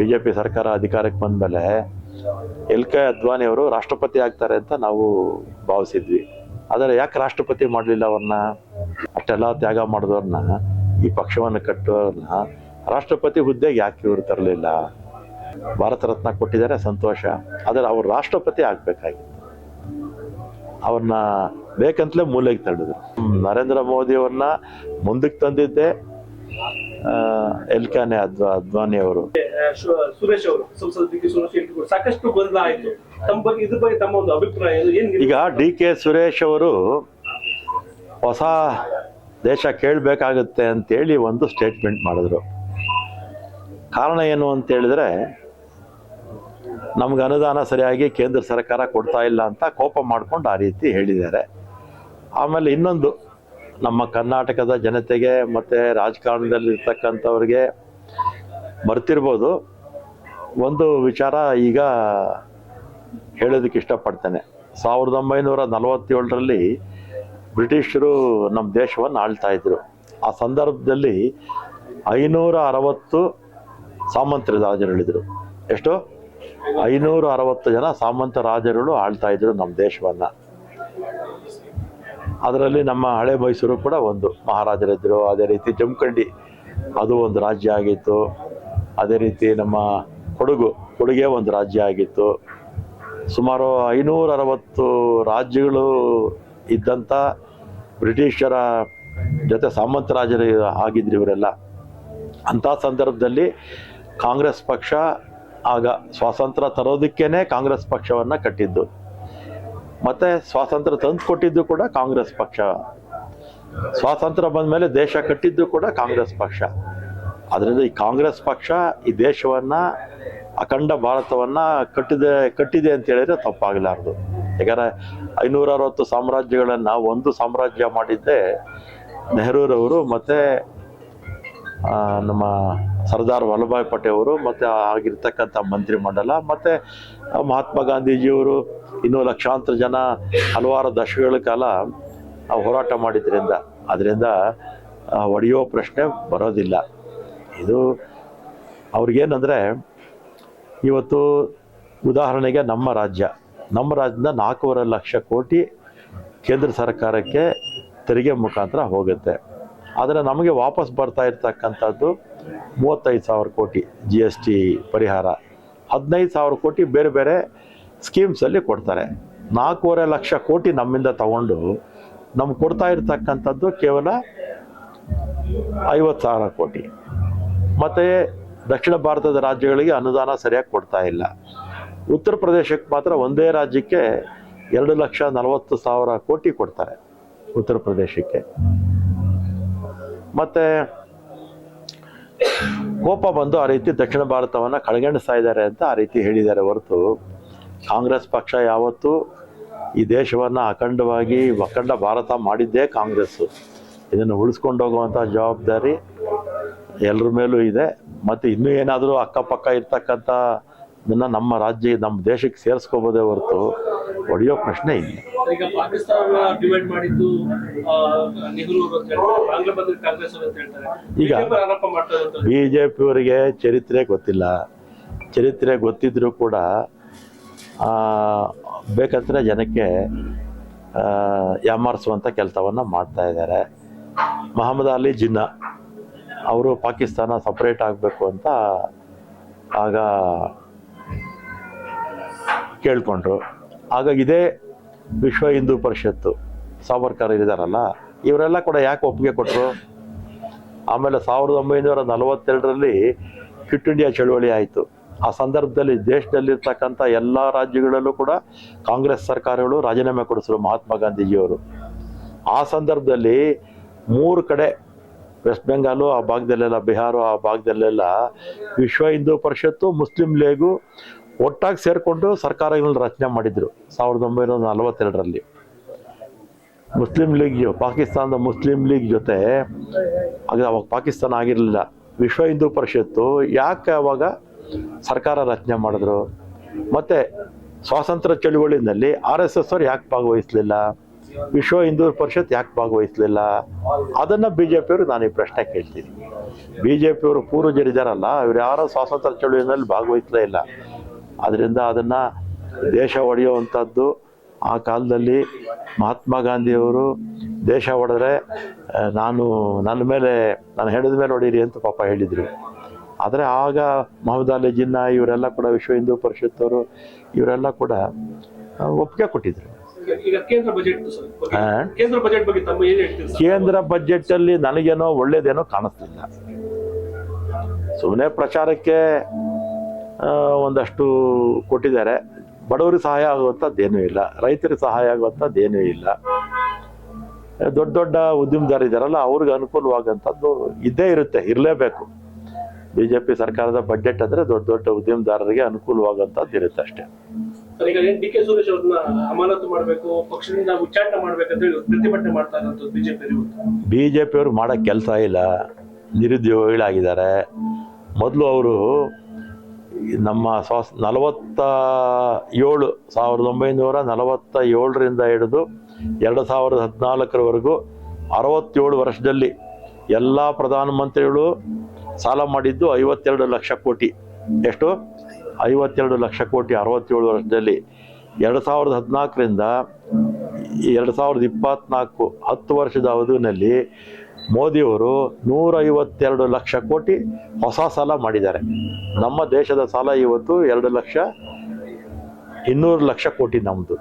BJP ಸರ್ಕಾರ ಅಧಿಕಾರಕ್ಕೆ ಬಂದ್ಮೇಲೆ ಎಲ್ ಕೆ ಅದ್ವಾನಿ ಅವರು ರಾಷ್ಟ್ರಪತಿ ಆಗ್ತಾರೆ ಅಂತ ನಾವು ಭಾವಿಸಿದ್ವಿ. ಆದರೆ ಯಾಕೆ ರಾಷ್ಟ್ರಪತಿ ಮಾಡಲಿಲ್ಲ ಅವ್ರನ್ನ? ಅಷ್ಟೆಲ್ಲ ತ್ಯಾಗ ಮಾಡಿದವ್ರನ್ನ, ಈ ಪಕ್ಷವನ್ನು ಕಟ್ಟೋರ್ನ ರಾಷ್ಟ್ರಪತಿ ಹುದ್ದೆಗೆ ಯಾಕೆ ಇವರು ತರಲಿಲ್ಲ? ಭಾರತ ರತ್ನ ಕೊಟ್ಟಿದ್ದಾರೆ, ಸಂತೋಷ. ಆದರೆ ಅವರು ರಾಷ್ಟ್ರಪತಿ ಆಗಬೇಕಾಗಿತ್ತು. ಅವ್ರನ್ನ ಬೇಕಂತಲೇ ಮೂಲೆಗೆ ತಳ್ಳಿದ್ರು. ನರೇಂದ್ರ ಮೋದಿ ಅವ್ರನ್ನ ಮುಂದಕ್ಕೆ ತಂದಿದ್ದೆ ಎಲ್ ಕಾನೆ ಅದ್ವಾ, ಅದ್ವಾನಿ ಅವರು. ಸುರೇಶ್ ಅವರು ಸಂಸದ ಡಿ ಕೆ ಸುರೇಶ್ ಸಾಕಷ್ಟು ಬದಲಾಯಿತು ತಮ್ಮ ಬಗ್ಗೆ, ಇದ್ರ ಬಗ್ಗೆ ತಮ್ಮ ಒಂದು ಅಭಿಪ್ರಾಯ ಏನು? ಈಗ ಡಿ ಕೆ ಸುರೇಶ್ ಅವರು ಹೊಸ ದೇಶ ಕೇಳಬೇಕಾಗುತ್ತೆ ಅಂತೇಳಿ ಒಂದು ಸ್ಟೇಟ್ಮೆಂಟ್ ಮಾಡಿದ್ರು ಕಾರಣ ಏನು ಅಂತ ಹೇಳಿದ್ರೆ ನಮ್ಗೆ ಅನುದಾನ ಸರಿಯಾಗಿ ಕೇಂದ್ರ ಸರ್ಕಾರ ಕೊಡ್ತಾ ಇಲ್ಲ ಅಂತ ಕೋಪ ಮಾಡಿಕೊಂಡು ಆ ರೀತಿ ಹೇಳಿದ್ದಾರೆ ಆಮೇಲೆ ಇನ್ನೊಂದು, ನಮ್ಮ ಕರ್ನಾಟಕದ ಜನತೆಗೆ ಮತ್ತು ರಾಜಕಾರಣದಲ್ಲಿ ಇರ್ತಕ್ಕಂಥವ್ರಿಗೆ ಬರ್ತಿರ್ಬೋದು ಒಂದು ವಿಚಾರ ಈಗ ಹೇಳೋದಕ್ಕೆ ಇಷ್ಟಪಡ್ತೇನೆ. ಸಾವಿರದ ಒಂಬೈನೂರ ನಲವತ್ತೇಳರಲ್ಲಿ ಬ್ರಿಟಿಷರು ನಮ್ಮ ದೇಶವನ್ನು ಆಳ್ತಾ ಇದ್ರು. ಆ ಸಂದರ್ಭದಲ್ಲಿ ಐನೂರ ಅರವತ್ತು ಸಾಮಂತ ರಾಜರುಳಿದ್ರು ಎಷ್ಟು? ಐನೂರ ಅರವತ್ತು ಜನ ಸಾಮಂತ ರಾಜರುಗಳು ಆಳ್ತಾ ಇದ್ರು ನಮ್ಮ ದೇಶವನ್ನು. ಅದರಲ್ಲಿ ನಮ್ಮ ಹಳೆ ಮೈಸೂರು ಕೂಡ ಒಂದು ಮಹಾರಾಜರಿದ್ದರು ಅದೇ ರೀತಿ ಜಮಖಂಡಿ ಅದು ಒಂದು ರಾಜ್ಯ ಆಗಿತ್ತು. ಅದೇ ರೀತಿ ನಮ್ಮ ಕೊಡಗು, ಕೊಡುಗೆ ಒಂದು ರಾಜ್ಯ ಆಗಿತ್ತು. ಸುಮಾರು ಐನೂರ ಅರವತ್ತು ರಾಜ್ಯಗಳು ಇದ್ದಂಥ ಬ್ರಿಟಿಷರ ಜೊತೆ ಸಾಮಂತ ರಾಜರು ಆಗಿದ್ರು ಇವರೆಲ್ಲ. ಅಂಥ ಸಂದರ್ಭದಲ್ಲಿ ಕಾಂಗ್ರೆಸ್ ಪಕ್ಷ ಆಗ ಸ್ವಾತಂತ್ರ್ಯ ತರೋದಕ್ಕೇನೆ ಕಾಂಗ್ರೆಸ್ ಪಕ್ಷವನ್ನು ಕಟ್ಟಿದ್ದು. ಮತ್ತೆ ಸ್ವಾತಂತ್ರ್ಯ ತಂದು ಕೊಟ್ಟಿದ್ದು ಕೂಡ ಕಾಂಗ್ರೆಸ್ ಪಕ್ಷ. ಸ್ವಾತಂತ್ರ್ಯ ಬಂದ ಮೇಲೆ ದೇಶ ಕಟ್ಟಿದ್ದು ಕೂಡ ಕಾಂಗ್ರೆಸ್ ಪಕ್ಷ. ಅದರಿಂದ ಈ ಕಾಂಗ್ರೆಸ್ ಪಕ್ಷ ಈ ದೇಶವನ್ನ, ಅಖಂಡ ಭಾರತವನ್ನ ಕಟ್ಟಿದೆ ಕಟ್ಟಿದೆ ಅಂತ ಹೇಳಿದ್ರೆ ತಪ್ಪಾಗಲಾರದು. ಯಾಕಂದ್ರೆ ಐನೂರ ಅರವತ್ತು ಸಾಮ್ರಾಜ್ಯಗಳನ್ನ ಒಂದು ಸಾಮ್ರಾಜ್ಯ ಮಾಡಿದ್ದೆ ನೆಹರೂರವರು ಮತ್ತೆ ನಮ್ಮ ಸರ್ದಾರ್ ವಲ್ಲಭಾಯ್ ಪಟೇಲ್ ಅವರು ಮತ್ತೆ ಆಗಿರ್ತಕ್ಕಂಥ ಮಂತ್ರಿಮಂಡಲ ಮತ್ತೆ ಮಹಾತ್ಮ ಗಾಂಧೀಜಿಯವರು ಇನ್ನೂ ಲಕ್ಷಾಂತರ ಜನ ಹಲವಾರು ದಶಕಗಳ ಕಾಲ ಹೋರಾಟ ಮಾಡಿದ್ರಿಂದ. ಅದರಿಂದ ಒಡೆಯೋ ಪ್ರಶ್ನೆ ಬರೋದಿಲ್ಲ. ಇದು ಅವ್ರಿಗೇನಂದರೆ, ಇವತ್ತು ಉದಾಹರಣೆಗೆ ನಮ್ಮ ರಾಜ್ಯ. ನಮ್ಮ ರಾಜ್ಯದಿಂದ ನಾಲ್ಕೂವರೆ ಲಕ್ಷ ಕೋಟಿ ಕೇಂದ್ರ ಸರ್ಕಾರಕ್ಕೆ ತೆರಿಗೆ ಮುಖಾಂತರ ಹೋಗುತ್ತೆ. ಆದರೆ ನಮಗೆ ವಾಪಸ್ ಬರ್ತಾ ಇರ್ತಕ್ಕಂಥದ್ದು ಮೂವತ್ತೈದು ಸಾವಿರ ಕೋಟಿ ಜಿ ಎಸ್ ಟಿ ಪರಿಹಾರ. ಹದಿನೈದು ಸಾವಿರ ಕೋಟಿ ಬೇರೆ ಬೇರೆ ಸ್ಕೀಮ್ಸಲ್ಲಿ ಕೊಡ್ತಾರೆ. ನಾಲ್ಕೂವರೆ ಲಕ್ಷ ಕೋಟಿ ನಮ್ಮಿಂದ ತಗೊಂಡು ನಮ್ಗೆ ಕೊಡ್ತಾ ಇರ್ತಕ್ಕಂಥದ್ದು ಕೇವಲ ಐವತ್ತು ಸಾವಿರ ಕೋಟಿ. ಮತ್ತು ದಕ್ಷಿಣ ಭಾರತದ ರಾಜ್ಯಗಳಿಗೆ ಅನುದಾನ ಸರಿಯಾಗಿ ಕೊಡ್ತಾ ಇಲ್ಲ. ಉತ್ತರ ಪ್ರದೇಶಕ್ಕೆ ಮಾತ್ರ ಒಂದೇ ರಾಜ್ಯಕ್ಕೆ ಎರಡು ಲಕ್ಷ ನಲವತ್ತು ಸಾವಿರ ಕೋಟಿ ಕೊಡ್ತಾರೆ ಉತ್ತರ ಪ್ರದೇಶಕ್ಕೆ. ಮತ್ತೆ ಕೋಪ ಬಂದು ಆ ರೀತಿ ದಕ್ಷಿಣ ಭಾರತವನ್ನು ಕಡೆಗಣಿಸ್ತಾ ಇದ್ದಾರೆ ಅಂತ ಆ ರೀತಿ ಹೇಳಿದ್ದಾರೆ ಹೊರತು ಕಾಂಗ್ರೆಸ್ ಪಕ್ಷ ಯಾವತ್ತೂ ಈ ದೇಶವನ್ನು ಅಖಂಡವಾಗಿ ಅಖಂಡ ಭಾರತ ಮಾಡಿದ್ದೇ ಕಾಂಗ್ರೆಸ್ಸು. ಇದನ್ನು ಉಳಿಸ್ಕೊಂಡು ಹೋಗುವಂಥ ಜವಾಬ್ದಾರಿ ಎಲ್ಲರ ಮೇಲೂ ಇದೆ. ಮತ್ತು ಇನ್ನೂ ಏನಾದರೂ ಅಕ್ಕಪಕ್ಕ ಇರ್ತಕ್ಕಂಥ ಇದನ್ನು ನಮ್ಮ ರಾಜ್ಯ ನಮ್ಮ ದೇಶಕ್ಕೆ ಸೇರಿಸ್ಕೋಬೋದೇ ಹೊರತು ಹೊಡೆಯೋ ಪ್ರಶ್ನೆ ಇಲ್ಲ. ಈಗ ಪಾಕಿಸ್ತಾನ ಡಿವೈಡ್ ಮಾಡಿದ್ದು ನೆಹರು ಕಾಂಗ್ರೆಸ್ ಈಗ- ಬಿ ಜೆ ಪಿಯವರಿಗೆ ಚರಿತ್ರೆ ಗೊತ್ತಿಲ್ಲ. ಚರಿತ್ರೆ ಗೊತ್ತಿದ್ರೂ ಕೂಡ ಬೇಕಂದ್ರೆ ಜನಕ್ಕೆ ಯಾಮಾರಿಸುವಂಥ ಕೆಲಸವನ್ನು ಮಾಡ್ತಾ ಇದ್ದಾರೆ. ಮೊಹಮ್ಮದ್ ಅಲಿ ಜಿನ್ನಾ. ಅವರು ಪಾಕಿಸ್ತಾನ ಸಪ್ರೇಟ್ ಆಗಬೇಕು ಅಂತ ಆಗ ಕೇಳ್ಕೊಂಡ್ರು. ಆಗ ಇದೇ ವಿಶ್ವ ಹಿಂದೂ ಪರಿಷತ್ತು, ಸಾವರ್ಕರ್ ಇದ್ದಾರಲ್ಲ ಇವರೆಲ್ಲ ಕೂಡ ಯಾಕೆ ಒಪ್ಪಿಗೆ ಕೊಟ್ಟರು ಆಮೇಲೆ ಸಾವಿರದ ಒಂಬೈನೂರ ನಲವತ್ತೆರಡರಲ್ಲಿ ಕ್ವಿಟ್ ಇಂಡಿಯಾ ಚಳುವಳಿ ಆಯಿತು. ಆ ಸಂದರ್ಭದಲ್ಲಿ ದೇಶದಲ್ಲಿರ್ತಕ್ಕಂಥ ಎಲ್ಲ ರಾಜ್ಯಗಳಲ್ಲೂ ಕೂಡ ಕಾಂಗ್ರೆಸ್ ಸರ್ಕಾರಗಳು ರಾಜೀನಾಮೆ ಕೊಡಿಸಿದ್ರು ಮಹಾತ್ಮ ಗಾಂಧೀಜಿಯವರು. ಆ ಸಂದರ್ಭದಲ್ಲಿ ಮೂರು ಕಡೆ ವೆಸ್ಟ್ ಬೆಂಗಾಲು ಆ ಭಾಗದಲ್ಲೆಲ್ಲ ಬಿಹಾರ ಆ ಭಾಗದಲ್ಲೆಲ್ಲ ವಿಶ್ವ ಹಿಂದೂ ಪರಿಷತ್ತು, ಮುಸ್ಲಿಂ ಲೀಗು ಒಟ್ಟಾಗಿ ಸೇರಿಕೊಂಡು ಸರ್ಕಾರಗಳನ್ನ ರಚನೆ ಮಾಡಿದ್ರು, ಸಾವಿರದ ಒಂಬೈನೂರ ನಲವತ್ತೆರಡರಲ್ಲಿ. ಮುಸ್ಲಿಂ ಲೀಗ್ ಪಾಕಿಸ್ತಾನದ ಮುಸ್ಲಿಂ ಲೀಗ್ ಜೊತೆ, ಆಗ ಅವಾಗ ಪಾಕಿಸ್ತಾನ ಆಗಿರಲಿಲ್ಲ. ವಿಶ್ವ ಹಿಂದೂ ಪರಿಷತ್ತು ಯಾಕೆ ಅವಾಗ ಸರ್ಕಾರ ರಚನೆ ಮಾಡಿದ್ರು? ಮತ್ತೆ ಸ್ವಾತಂತ್ರ್ಯ ಚಳುವಳಿನಲ್ಲಿ ಆರ್ ಎಸ್ ಎಸ್ ಅವ್ರು ಯಾಕೆ ಭಾಗವಹಿಸಲಿಲ್ಲ? ವಿಶ್ವ ಹಿಂದೂ ಪರಿಷತ್ ಯಾಕೆ ಭಾಗವಹಿಸಲಿಲ್ಲ? ಅದನ್ನು ಬಿ ಜೆ ಪಿಯವರು ನಾನು ಈ ಪ್ರಶ್ನೆ ಕೇಳ್ತೀನಿ. ಬಿ ಜೆ ಪಿಯವರು ಪೂರ್ವಜರಿದ್ದಾರಲ್ಲ ಇವ್ರು ಯಾರೋ ಸ್ವಾತಂತ್ರ್ಯ ಚಳುವಳಿಯಲ್ಲಿ ಭಾಗವಹಿಸಲೇ ಇಲ್ಲ. ಅದರಿಂದ ಅದನ್ನು ದೇಶ ಒಡೆಯುವಂಥದ್ದು ಆ ಕಾಲದಲ್ಲಿ ಮಹಾತ್ಮ ಗಾಂಧಿಯವರು ದೇಶ ಒಡೆದ್ರೆ ನಾನು ನನ್ನ ಮೇಲೆ, ನಾನು ಹೇಳಿದ ಮೇಲೆ ಹೊಡೀರಿ ಅಂತ ಪಾಪ ಹೇಳಿದರು. ಆದರೆ ಆಗ ಮೊಹಮ್ಮದ್ ಅಲಿ ಜಿನ್ನಾ ಇವರೆಲ್ಲ ಕೂಡ ವಿಶ್ವ ಹಿಂದೂ ಪರಿಷತ್ತವರು ಇವರೆಲ್ಲ ಕೂಡ ಒಪ್ಪಿಗೆ ಕೊಟ್ಟಿದ್ರು. ಈಗ- ಕೇಂದ್ರ ಬಜೆಟ್ ಬಗ್ಗೆ- ಕೇಂದ್ರ ಬಜೆಟ್ ಬಗ್ಗೆ ತಮ್ಮ ಏನ್ ಹೇಳ್ತೀರಿ ಸರ್? ಕೇಂದ್ರ ಬಜೆಟಲ್ಲಿ ನನಗೇನೋ ಒಳ್ಳೇದೇನೋ ಕಾಣಿಸ್ತಿಲ್ಲ. ಸುಮ್ಮನೆ ಪ್ರಚಾರಕ್ಕೆ ಆ, ಒಂದಷ್ಟು ಕೊಟ್ಟಿದ್ದಾರೆ. ಬಡವರಿಗೆ ಸಹಾಯ ಆಗುವಂಥದ್ದೇನೂ ಇಲ್ಲ. ರೈತರಿಗೆ ಸಹಾಯ ಆಗುವಂಥದ್ದೇನೂ ಇಲ್ಲ. ದೊಡ್ಡ ದೊಡ್ಡ ಉದ್ಯಮದಾರಿದ್ದಾರಲ್ಲ ಅವ್ರಿಗೆ ಅನುಕೂಲವಾಗಂಥದ್ದು ಇದ್ದೇ ಇರುತ್ತೆ ಇರಲೇಬೇಕು. ಬಿ ಜೆ ಪಿ ಸರ್ಕಾರದ ಬಜೆಟ್ ಅಂದರೆ ದೊಡ್ಡ ದೊಡ್ಡ ಉದ್ಯಮದಾರರಿಗೆ ಅನುಕೂಲವಾಗುವಂಥದ್ದು ಇರುತ್ತೆ ಅಷ್ಟೇ. ಈಗ ಡಿ ಕೆ ಸುರೇಶ್ ಅವ್ರನ್ನ ಅಮಾನತು ಮಾಡಬೇಕು, ಪಕ್ಷದಿಂದ ಉಚ್ಚಾಟನೆ ಮಾಡ್ಬೇಕಂತ ಹೇಳಿ ಪ್ರತಿಭಟನೆ ಮಾಡ್ತಾ ಇರೋದು ಬಿಜೆಪಿ ಬಿ ಜೆ ಮಾಡಕ್ ಮಾಡೋ ಕೆಲಸ ಇಲ್ಲ, ನಿರುದ್ಯೋಗಿಗಳಾಗಿದ್ದಾರೆ. ಮೊದಲು ಅವರು ನಮ್ಮ ಸ್ವಾಸ್, ನಲವತ್ತ ಏಳು, ಸಾವಿರದ ಒಂಬೈನೂರ ನಲವತ್ತ ಏಳರಿಂದ ಹಿಡಿದು ಎರಡು ಸಾವಿರದ ಹದಿನಾಲ್ಕರವರೆಗೂ ಅರವತ್ತೇಳು ವರ್ಷದಲ್ಲಿ ಎಲ್ಲ ಪ್ರಧಾನಮಂತ್ರಿಗಳು ಸಾಲ ಮಾಡಿದ್ದು ಐವತ್ತೆರಡು ಲಕ್ಷ ಕೋಟಿ. ಎಷ್ಟು? ಐವತ್ತೆರಡು ಲಕ್ಷ ಕೋಟಿ ಅರವತ್ತೇಳು ವರ್ಷದಲ್ಲಿ ಎರಡು ಸಾವಿರದ ಹದಿನಾಲ್ಕರಿಂದ ಎರಡು ಸಾವಿರದ ಇಪ್ಪತ್ತ್ನಾಲ್ಕು ಹತ್ತು ವರ್ಷದ ಅವಧಿನಲ್ಲಿ ಮೋದಿಯವರು ನೂರೈವತ್ತೆರಡು ಲಕ್ಷ ಕೋಟಿ ಹೊಸ ಸಾಲ ಮಾಡಿದ್ದಾರೆ. ನಮ್ಮ ದೇಶದ ಸಾಲ ಇವತ್ತು ಎರಡು ಲಕ್ಷ ಇನ್ನೂರು ಲಕ್ಷ ಕೋಟಿ ನಮ್ಮದು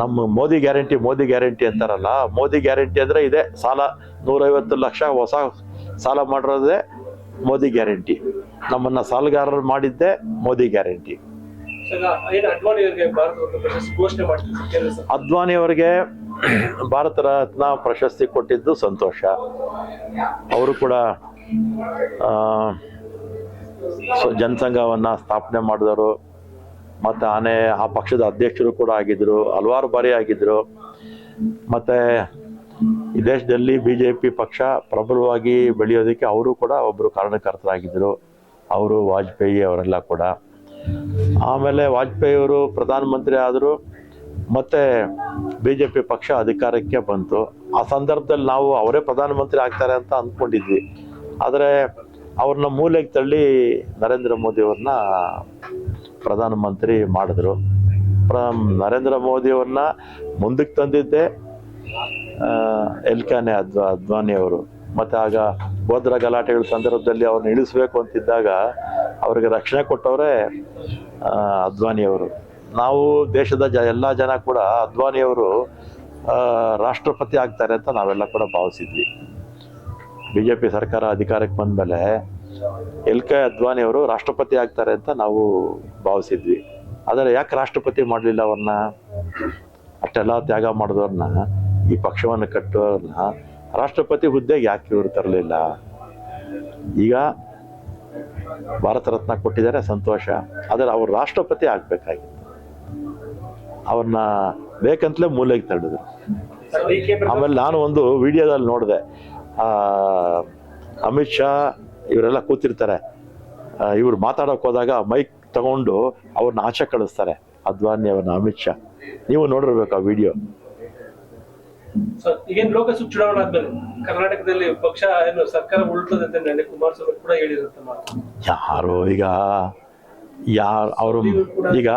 ನಮ್ಮ ಮೋದಿ ಗ್ಯಾರಂಟಿ ಮೋದಿ ಗ್ಯಾರಂಟಿ ಅಂತಾರಲ್ಲ, ಮೋದಿ ಗ್ಯಾರಂಟಿ ಅಂದರೆ ಇದೆ, ಸಾಲ ನೂರೈವತ್ತು ಲಕ್ಷ ಹೊಸ ಸಾಲ ಮಾಡಿರೋದೇ ಮೋದಿ ಗ್ಯಾರಂಟಿ. ನಮ್ಮನ್ನ ಸಾಲಗಾರರು ಮಾಡಿದ್ದೆ ಮೋದಿ ಗ್ಯಾರಂಟಿ. ಅದ್ವಾನಿ ಅವರಿಗೆ ಭಾರತ ರತ್ನ ಪ್ರಶಸ್ತಿ ಕೊಟ್ಟಿದ್ದು ಸಂತೋಷ. ಅವರು ಕೂಡ ಜನಸಂಘವನ್ನು ಸ್ಥಾಪನೆ ಮಾಡಿದವರು. ಮತ್ತು ಆನೆ ಆ ಪಕ್ಷದ ಅಧ್ಯಕ್ಷರು ಕೂಡ ಆಗಿದ್ದರು ಹಲವಾರು ಬಾರಿ ಆಗಿದ್ದರು ಮತ್ತು ಈ ದೇಶದಲ್ಲಿ ಬಿ ಜೆ ಪಿ ಪಕ್ಷ ಪ್ರಬಲವಾಗಿ ಬೆಳೆಯೋದಕ್ಕೆ ಅವರು ಕೂಡ ಒಬ್ಬರು ಕಾರಣಕರ್ತರಾಗಿದ್ದರು. ಅವರು ವಾಜಪೇಯಿ ಅವರೆಲ್ಲ ಕೂಡ. ಆಮೇಲೆ ವಾಜಪೇಯಿ ಅವರು ಪ್ರಧಾನಮಂತ್ರಿ ಆದರು. ಮತ್ತೆ ಬಿ ಜೆ ಪಿ ಪಕ್ಷ ಅಧಿಕಾರಕ್ಕೆ ಬಂತು. ಆ ಸಂದರ್ಭದಲ್ಲಿ ನಾವು ಅವರೇ ಪ್ರಧಾನಮಂತ್ರಿ ಆಗ್ತಾರೆ ಅಂತ ಅಂದ್ಕೊಂಡಿದ್ವಿ. ಆದರೆ ಅವ್ರನ್ನ ಮೂಲೆಗೆ ತಳ್ಳಿ ನರೇಂದ್ರ ಮೋದಿ ಅವ್ರನ್ನ ಪ್ರಧಾನಮಂತ್ರಿ ಮಾಡಿದ್ರು. ಪ್ರ ನರೇಂದ್ರ ಮೋದಿಯವ್ರನ್ನ ಮುಂದಕ್ಕೆ ತಂದಿದ್ದೆ. ಎಲ್ಕಾನೆ ಅದ್ವ ಅದ್ವಾನಿ ಅವರು. ಮತ್ತು ಆಗ ಭದ್ರ ಗಲಾಟೆಗಳ ಸಂದರ್ಭದಲ್ಲಿ ಅವ್ರನ್ನ ಇಳಿಸ್ಬೇಕು ಅಂತಿದ್ದಾಗ ಅವ್ರಿಗೆ ರಕ್ಷಣೆ ಕೊಟ್ಟವರೇ ಅದ್ವಾನಿಯವರು ನಾವು ದೇಶದ ಜ, ಎಲ್ಲ ಜನ ಕೂಡ ಅದ್ವಾನಿಯವರು ರಾಷ್ಟ್ರಪತಿ ಆಗ್ತಾರೆ ಅಂತ ನಾವೆಲ್ಲ ಕೂಡ ಭಾವಿಸಿದ್ವಿ. ಬಿ ಜೆ ಪಿ ಸರ್ಕಾರ ಅಧಿಕಾರಕ್ಕೆ ಬಂದಮೇಲೆ ಎಲ್ ಕೆ ಅದ್ವಾನಿಯವರು ರಾಷ್ಟ್ರಪತಿ ಆಗ್ತಾರೆ ಅಂತ ನಾವು ಭಾವಿಸಿದ್ವಿ. ಆದರೆ ಯಾಕೆ ರಾಷ್ಟ್ರಪತಿ ಮಾಡಲಿಲ್ಲ ಅವ್ರನ್ನ? ಅಷ್ಟೆಲ್ಲ ತ್ಯಾಗ ಮಾಡಿದವ್ರನ್ನ ಈ ಪಕ್ಷವನ್ನು ಕಟ್ಟೋರನ್ನ ರಾಷ್ಟ್ರಪತಿ ಹುದ್ದೆಗೆ ಯಾಕೆ ಇವರು ತರಲಿಲ್ಲ? ಈಗ ಭಾರತ ರತ್ನ ಕೊಟ್ಟಿದ್ದಾರೆ, ಸಂತೋಷ. ಆದರೆ ಅವರು ರಾಷ್ಟ್ರಪತಿ ಆಗಬೇಕಾಗಿತ್ತು. ಅವ್ರನ್ನ ಬೇಕಂತಲೇ ಮೂಲೆಗೆ ತಳ್ಳಿದ್ರು. ಆಮೇಲೆ ನಾನು ಒಂದು ವಿಡಿಯೋದಲ್ಲಿ ನೋಡಿದೆ. ಅಮಿತ್ ಶಾ ಇವರೆಲ್ಲ ಕೂತಿರ್ತಾರೆ. ಇವ್ರು ಮಾತಾಡೋಕೆ ಹೋದಾಗ ಮೈಕ್ ತಗೊಂಡು ಅವ್ರನ್ನ ಆಚೆ ಕಳಿಸ್ತಾರೆ. ಅದ್ವಾನಿ ಅವ್ರನ್ನ, ಅಮಿತ್ ಶಾ. ನೀವು ನೋಡಿರ್ಬೇಕು ಆ ವಿಡಿಯೋ. ಸರ್ ಈಗೇನ್ ಲೋಕಸಭೆ ಚುನಾವಣೆ ಆದ್ಮೇಲೆ ಕರ್ನಾಟಕದಲ್ಲಿ ಪಕ್ಷ ಏನು ಸರ್ಕಾರ ಉಳ್ತದೆ ಅಂತ ನೆನ್ನೆ ಕುಮಾರಸ್ವಾಮಿ ಕೂಡ ಹೇಳಿರುತ್ತೆ ಮಾತು. ಯಾರು ಈಗ ಯಾರು ಅವರು ಈಗ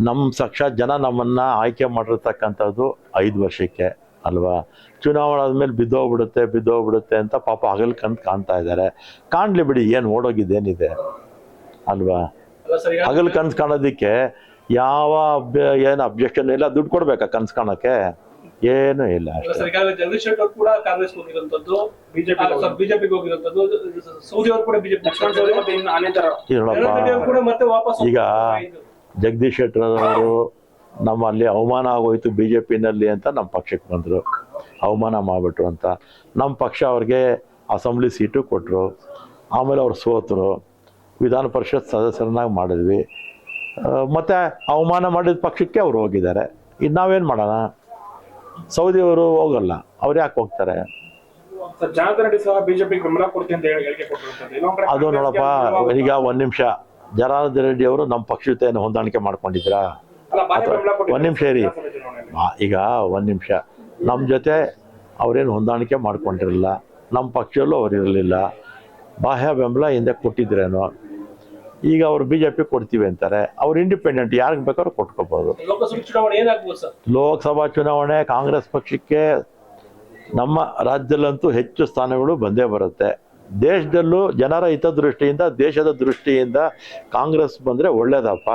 ನಮ್ಮ ಸಕ್ಷ ಜನ ನಮ್ಮನ್ನ ಆಯ್ಕೆ ಮಾಡಿರ್ತಕ್ಕಂಥದ್ದು ಐದು ವರ್ಷಕ್ಕೆ ಅಲ್ವಾ? ಚುನಾವಣೆ ಆದ್ಮೇಲೆ ಬಿದ್ದೋಗ್ಬಿಡುತ್ತೆ ಬಿದ್ದೋಗ್ಬಿಡುತ್ತೆ ಅಂತ ಪಾಪ ಹಗಲ್ ಕಂತ ಕಾಣ್ತಾ ಇದ್ದಾರೆ ಕಾಣ್ಲಿ ಬಿಡಿ ಏನು ಓಡೋಗಿದ್ದೇನಿದೆ ಅಲ್ವಾ? ಹಗಲ್ ಕನ್ಸ್ ಕಾಣೋದಕ್ಕೆ ಯಾವ ಏನು ಅಬ್ಜೆಕ್ಷನ್ ಇಲ್ಲ ದುಡ್ಡು ಕೊಡ್ಬೇಕಾ ಕನ್ಸ್ ಕಾಣಕ್ಕೆ? ಏನೂ ಇಲ್ಲ ಅಲ್ಲ ಅಷ್ಟೇ ಜಗದೀಶ್ ಶೆಟ್ಟರ್ ಕೂಡ ಕಾಂಗ್ರೆಸ್ ಹೋಗಿರುವಂತದ್ದು ಬಿಜೆಪಿ ಬಿಜೆಪಿಗೆ ಹೋಗಿರುವಂತದ್ದು ಸೌದಿ ಅವರು ಕೂಡ ಬಿಜೆಪಿ ಕೂಡ ಮತ್ತೆ ವಾಪಸ್ ಈಗ ಜಗದೀಶ್ ಶೆಟ್ಟರ್ ಅವರು ನಮ್ಮಲ್ಲಿ ಅವಮಾನ ಆಗೋಯ್ತು ಬಿ ಜೆ ಪಿನಲ್ಲಿ ಅಂತ ನಮ್ಮ ಪಕ್ಷಕ್ಕೆ ಬಂದರು. ಅವಮಾನ ಮಾಡಿಬಿಟ್ರು ಅಂತ. ನಮ್ಮ ಪಕ್ಷ ಅವ್ರಿಗೆ ಅಸೆಂಬ್ಲಿ ಸೀಟು ಕೊಟ್ಟರು ಆಮೇಲೆ ಅವ್ರು ಸೋತರು. ವಿಧಾನ ಪರಿಷತ್ ಸದಸ್ಯರನ್ನಾಗಿ ಮಾಡಿದ್ವಿ. ಮತ್ತು ಮತ್ತೆ ಅವಮಾನ ಮಾಡಿದ ಪಕ್ಷಕ್ಕೆ ಅವ್ರು ಹೋಗಿದ್ದಾರೆ. ಇದು ನಾವೇನು ಮಾಡೋಣ? ಸೌದಿಯವರು ಹೋಗಲ್ಲ ಅವ್ರು ಯಾಕೆ ಹೋಗ್ತಾರೆ? ಅದು ನೋಡಪ್ಪ ಈಗ ಒಂದು ನಿಮಿಷ ಜನಾರ್ದನ್ ರೆಡ್ಡಿ ಅವರು ನಮ್ಮ ಪಕ್ಷ ಜೊತೆಯನ್ನು ಹೊಂದಾಣಿಕೆ ಮಾಡ್ಕೊಂಡಿದ್ರಾ ಒಂದ್ ನಿಮಿಷ ಇರಿ. ಈಗ ಒಂದು ನಿಮಿಷ. ನಮ್ಮ ಜೊತೆ ಅವರೇನು ಹೊಂದಾಣಿಕೆ ಮಾಡ್ಕೊಂಡಿರಲಿಲ್ಲ ನಮ್ಮ ಪಕ್ಷದಲ್ಲೂ ಅವರಿರಲಿಲ್ಲ ಇರಲಿಲ್ಲ. ಬಾಹ್ಯ ಬೆಂಬಲ ಹಿಂದೆ ಕೊಟ್ಟಿದ್ರೇನೋ ಈಗ ಅವ್ರು ಬಿ ಜೆ ಪಿ ಕೊಡ್ತೀವಿ ಅಂತಾರೆ. ಅವ್ರು ಇಂಡಿಪೆಂಡೆಂಟ್ ಯಾರಿಗೆ ಬೇಕಾದ್ರೂ ಕೊಟ್ಕೋಬೋದು. ಲೋಕಸಭೆ ಚುನಾವಣೆ ಕಾಂಗ್ರೆಸ್ ಪಕ್ಷಕ್ಕೆ ನಮ್ಮ ರಾಜ್ಯದಲ್ಲಂತೂ ಹೆಚ್ಚು ಸ್ಥಾನಗಳು ಬಂದೇ ಬರುತ್ತೆ. ದೇಶದಲ್ಲೂ ಜನರ ಹಿತದೃಷ್ಟಿಯಿಂದ ದೇಶದ ದೃಷ್ಟಿಯಿಂದ ಕಾಂಗ್ರೆಸ್ ಬಂದರೆ ಒಳ್ಳೇದಪ್ಪ.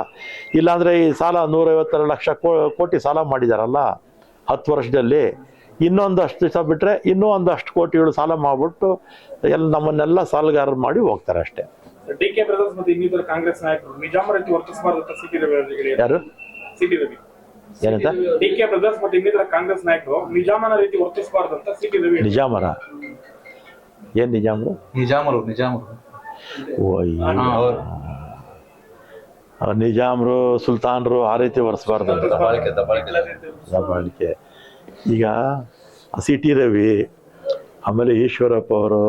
ಇಲ್ಲಾಂದರೆ ಈ ಸಾಲ ನೂರೈವತ್ತರ ಲಕ್ಷ ಕೋ- ಕೋಟಿ ಸಾಲ ಮಾಡಿದಾರಲ್ಲ ಹತ್ತು ವರ್ಷದಲ್ಲಿ. ಇನ್ನೊಂದಷ್ಟು ದಿವಸ ಬಿಟ್ಟರೆ ಇನ್ನೂ ಒಂದಷ್ಟು ಕೋಟಿಗಳು ಸಾಲ ಮಾಡಿಬಿಟ್ಟು ಎಲ್ಲ ನಮ್ಮನ್ನೆಲ್ಲ ಸಾಲಗಾರರು ಮಾಡಿ ಹೋಗ್ತಾರೆ ಅಷ್ಟೇ. ಡಿ ಕೆ ಬ್ರದರ್ಸ್ ಮತ್ತೆ ಇನ್ನಿತರ ಕಾಂಗ್ರೆಸ್ ನಾಯಕರು ನಿಜಾಮ ರೀತಿ ವರ್ತಿಸಬಾರದು ಅಂತ ಸಿಟಿ ರವಿ ಯಾರು? C T Ravi. ಏನಂತ? ಡಿ ಕೆ ಬ್ರದರ್ಸ್ ಮತ್ತೆ ಇನ್ನಿತರ ಕಾಂಗ್ರೆಸ್ ನಾಯಕರು ನಿಜಾಮನ ರೀತಿ ವರ್ತಿಸಬಾರದು ಅಂತ ಸಿಟಿ ರವಿ ನಿಜಾಮರ? ಏನ್ ನಿಜಾಮರು? ನಿಜಾಮರು ನಿಜಾಮರು. ನಿಜಾಮ್ರು ಸುಲ್ತಾನ್ರು ಆ ರೀತಿ ಒರೆಸ್ಬಾರ್ದು ದಬ್ಬಾಳಿಕೆ ಈಗ ಸಿ ಟಿ ರವಿ ಆಮೇಲೆ ಈಶ್ವರಪ್ಪ ಅವರು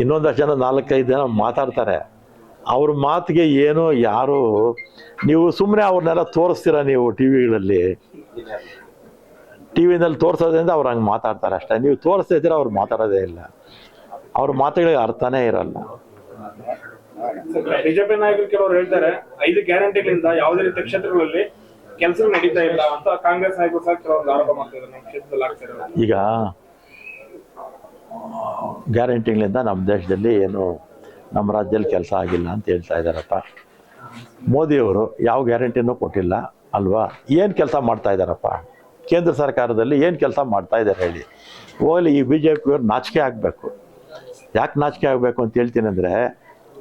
ಇನ್ನೊಂದಷ್ಟು ಜನ ನಾಲ್ಕೈದು ಜನ ಮಾತಾಡ್ತಾರೆ. ಅವ್ರ ಮಾತಿಗೆ ಏನು ಯಾರು ನೀವು ಸುಮ್ಮನೆ ಅವ್ರನ್ನೆಲ್ಲ ತೋರಿಸ್ತೀರ ನೀವು ಟಿ ವಿಗಳಲ್ಲಿ? ಟಿ ವಿನಲ್ಲಿ ತೋರಿಸೋದ್ರಿಂದ ಅವ್ರು ಹಂಗೆ ಮಾತಾಡ್ತಾರೆ ಅಷ್ಟೇ. ನೀವು ತೋರಿಸ್ತಾ ಇದ್ದೀರ ಅವ್ರು ಮಾತಾಡೋದೇ ಇಲ್ಲ. ಅವ್ರ ಮಾತುಗಳಿಗೆ ಅರ್ಥನೇ ಇರಲ್ಲ. ಬಿಜೆಪಿ ನಾಯಕರು ಕೆಲವರು ಹೇಳ್ತಾರೆ ಐದು ಗ್ಯಾರಂಟಿಗಳಿಂದ ಯಾವುದೇ ರೀತಿಯ ಕ್ಷೇತ್ರಗಳಲ್ಲಿ ಕೆಲಸ ನಡೀತಾ ಇಲ್ಲ ಅಂತ ಕಾಂಗ್ರೆಸ್ ನಾಯಕರು ಸಹ ಕೆಲವೊಂದು ಆರೋಪ ಮಾಡ್ತಾ ಇದ್ದಾರೆ. ನಮ್ಮ ಕ್ಷೇತ್ರದಲ್ಲಿ ಆಗ್ತಾ ಈಗ ಗ್ಯಾರಂಟಿಗಳಿಂದ ನಮ್ಮ ದೇಶದಲ್ಲಿ ಏನು ನಮ್ಮ ರಾಜ್ಯದಲ್ಲಿ ಕೆಲಸ ಆಗಿಲ್ಲ ಅಂತ ಹೇಳ್ತಾ ಇದ್ದಾರಪ್ಪ. ಮೋದಿಯವರು ಯಾವ ಗ್ಯಾರಂಟಿನೂ ಕೊಟ್ಟಿಲ್ಲ ಅಲ್ವಾ? ಏನು ಕೆಲಸ ಮಾಡ್ತಾ ಇದ್ದಾರಪ್ಪ? ಕೇಂದ್ರ ಸರ್ಕಾರದಲ್ಲಿ ಏನು ಕೆಲಸ ಮಾಡ್ತಾ ಇದ್ದಾರೆ ಹೇಳಿ? ಹೋಗಲಿ ಈ ಬಿ ಜೆ ಪಿಯವ್ರು ನಾಚಿಕೆ ಆಗಬೇಕು. ಯಾಕೆ ನಾಚಿಕೆ ಆಗಬೇಕು ಅಂತ ಹೇಳ್ತೀನಿ ಅಂದರೆ,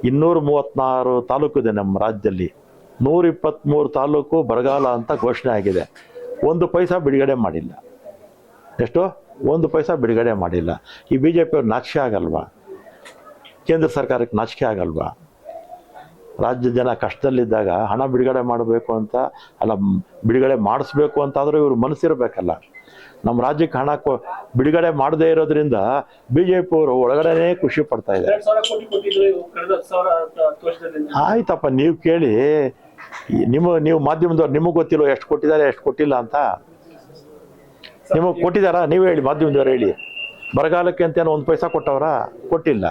ಇನ್ನೂರು ಮೂವತ್ತ್ನಾರು ತಾಲೂಕು ಇದೆ ನಮ್ಮ ರಾಜ್ಯದಲ್ಲಿ. ನೂರ ಇಪ್ಪತ್ತ್ಮೂರು ತಾಲೂಕು ಬರಗಾಲ ಅಂತ ಘೋಷಣೆ ಆಗಿದೆ. ಒಂದು ಪೈಸಾ ಬಿಡುಗಡೆ ಮಾಡಿಲ್ಲ. ಎಷ್ಟು? ಒಂದು ಪೈಸಾ ಬಿಡುಗಡೆ ಮಾಡಿಲ್ಲ. ಈ ಬಿ ಜೆ ಪಿಯವ್ರು ನಾಚಿಕೆ ಆಗಲ್ವಾ? ಕೇಂದ್ರ ಸರ್ಕಾರಕ್ಕೆ ನಾಚಿಕೆ ಆಗಲ್ವಾ? ರಾಜ್ಯ ಜನ ಕಷ್ಟದಲ್ಲಿದ್ದಾಗ ಹಣ ಬಿಡುಗಡೆ ಮಾಡಬೇಕು ಅಂತ ಅಲ್ಲ ಬಿಡುಗಡೆ ಮಾಡಿಸ್ಬೇಕು ಅಂತಾದರೂ ಇವರು ಮನಸ್ಸಿರಬೇಕಲ್ಲ. ನಮ್ಮ ರಾಜ್ಯಕ್ಕೆ ಹಣ ಕೊ ಬಿಡುಗಡೆ ಮಾಡದೇ ಇರೋದ್ರಿಂದ ಬಿ ಜೆ ಪಿ ಅವರು ಒಳಗಡೆನೇ ಖುಷಿ ಪಡ್ತಾ ಇದ್ದಾರೆ. ಆಯ್ತಪ್ಪ ನೀವು ಕೇಳಿ ನಿಮ್ಮ ನೀವು ಮಾಧ್ಯಮದವ್ರು ನಿಮಗೆ ಗೊತ್ತಿಲ್ಲ ಎಷ್ಟು ಕೊಟ್ಟಿದ್ದಾರೆ ಎಷ್ಟು ಕೊಟ್ಟಿಲ್ಲ ಅಂತ? ನಿಮಗೆ ಕೊಟ್ಟಿದ್ದಾರಾ? ನೀವು ಹೇಳಿ ಮಾಧ್ಯಮದವರು ಹೇಳಿ. ಬರಗಾಲಕ್ಕೆ ಅಂತ ಏನೋ ಒಂದು ಪೈಸಾ ಕೊಟ್ಟವರಾ? ಕೊಟ್ಟಿಲ್ಲ.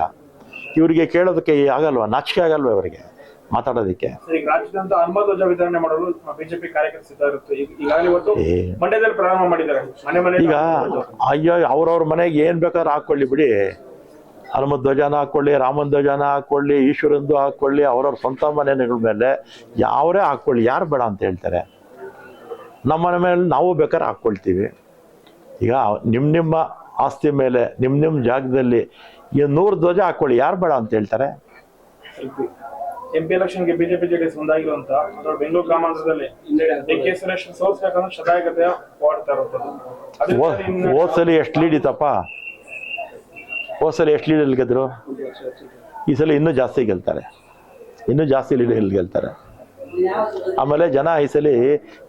ಇವರಿಗೆ ಕೇಳೋದಕ್ಕೆ ಆಗಲ್ವಾ? ನಾಚಿಕೆ ಆಗಲ್ವಾ ಇವರಿಗೆ ಮಾತಾಡೋದಕ್ಕೆ? ಈಗ ಅಯ್ಯೋ ಅವ್ರವ್ರ ಮನೆಗೆ ಏನು ಬೇಕಾದ್ರೂ ಹಾಕೊಳ್ಳಿ ಬಿಡಿ. ಹನುಮದ್ ಧ್ವಜನ ಹಾಕೊಳ್ಳಿ ರಾಮನ್ ಧ್ವಜನ ಹಾಕೊಳ್ಳಿ ಈಶ್ವರಂದು ಹಾಕೊಳ್ಳಿ ಅವ್ರವ್ರ ಸ್ವಂತ ಮನೆಗಳ ಮೇಲೆ ಯಾವರೇ ಹಾಕೊಳ್ಳಿ ಯಾರು ಬೇಡ ಅಂತ ಹೇಳ್ತಾರೆ. ನಮ್ಮ ಮನೆ ಮೇಲೆ ನಾವು ಬೇಕಾದ್ರೆ ಹಾಕ್ಕೊಳ್ತೀವಿ ಈಗ ನಿಮ್ಮ ನಿಮ್ಮ ಆಸ್ತಿ ಮೇಲೆ ನಿಮ್ಮ ನಿಮ್ಮ ಜಾಗದಲ್ಲಿ ಈ ನೂರು ಧ್ವಜ ಹಾಕೊಳ್ಳಿ. ಯಾರು ಬೇಡ ಅಂತ ಹೇಳ್ತಾರೆ? ಎಂಪಿ ಎಲೆಕ್ಷನ್ಗೆ ಬಿಜೆಪಿ ಜೆಡಿಎಸ್ ಅದ್ರಲ್ಲಿ ಬೆಂಗಳೂರು ಗ್ರಾಮಾಂತರದಲ್ಲಿ ಕೆ ಸುರೇಶ್ ಸೋಲ್ಸ್ಬೇಕಂದ್ರೆ ಶತಾಯಗತೆ ಹೋದ್ಸಲಿ ಎಷ್ಟು ಲೀಡ್ ಇತ್ತಪ್ಪ? ಹೋದ್ಸಲಿ ಎಷ್ಟು ಲೀಡಲ್ಲಿ ಗೆದ್ರು? ಈ ಸಲ ಇನ್ನೂ ಜಾಸ್ತಿ ಗೆಲ್ತಾರೆ. ಇನ್ನೂ ಜಾಸ್ತಿ ಲೀಡಲ್ಲಿ ಗೆಲ್ತಾರೆ. ಆಮೇಲೆ ಜನ ಈ ಸಲ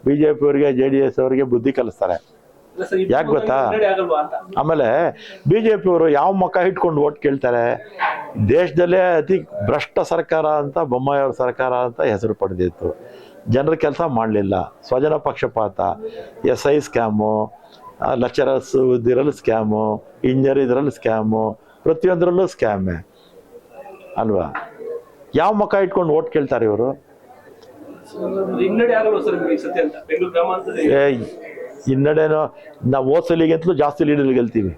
ಬಿ ಜೆ ಪಿ ಅವರಿಗೆ ಜೆ ಡಿ ಎಸ್ ಅವರಿಗೆ ಬುದ್ಧಿ ಕಲಿಸ್ತಾರೆ. ಯಾಕ್ ಗೊತ್ತಾ? ಆಮೇಲೆ ಬಿ ಜೆ ಪಿಯವರು ಯಾವ ಮಕ್ಕ ಇಟ್ಕೊಂಡು ಓಟ್ ಕೇಳ್ತಾರೆ? ದೇಶದಲ್ಲೇ ಅತಿ ಭ್ರಷ್ಟ ಸರ್ಕಾರ ಅಂತ ಬೊಮ್ಮಾಯಿಯವ್ರ ಸರ್ಕಾರ ಅಂತ ಹೆಸರು ಪಡೆದಿತ್ತು. ಜನರ ಕೆಲಸ ಮಾಡಲಿಲ್ಲ. ಸ್ವಜನ ಪಕ್ಷಪಾತ ಎಸ್ ಐ ಸ್ಕ್ಯಾಮು ಲೆಕ್ಚರರ್ಸ್ ಇದರಲ್ಲಿ ಸ್ಕ್ಯಾಮು ಇಂಜಿನಿಯರ್ ಇದರಲ್ಲಿ ಸ್ಕ್ಯಾಮು ಪ್ರತಿಯೊಂದರಲ್ಲೂ ಸ್ಕ್ಯಾಮೆ ಅಲ್ವಾ? ಯಾವ ಮಕ್ಕ ಇಟ್ಕೊಂಡು ಓಟ್ ಕೇಳ್ತಾರೆ ಇವರು? ಹಿನ್ನಡೆನೋ ನಾವು ಓದ್ಸಲಿಗಂತಲೂ ಸಲಿಗಿಂತಲೂ ಜಾಸ್ತಿ ಲೀಡಲ್ಲಿ ಗೆಲ್ತೀವಿ.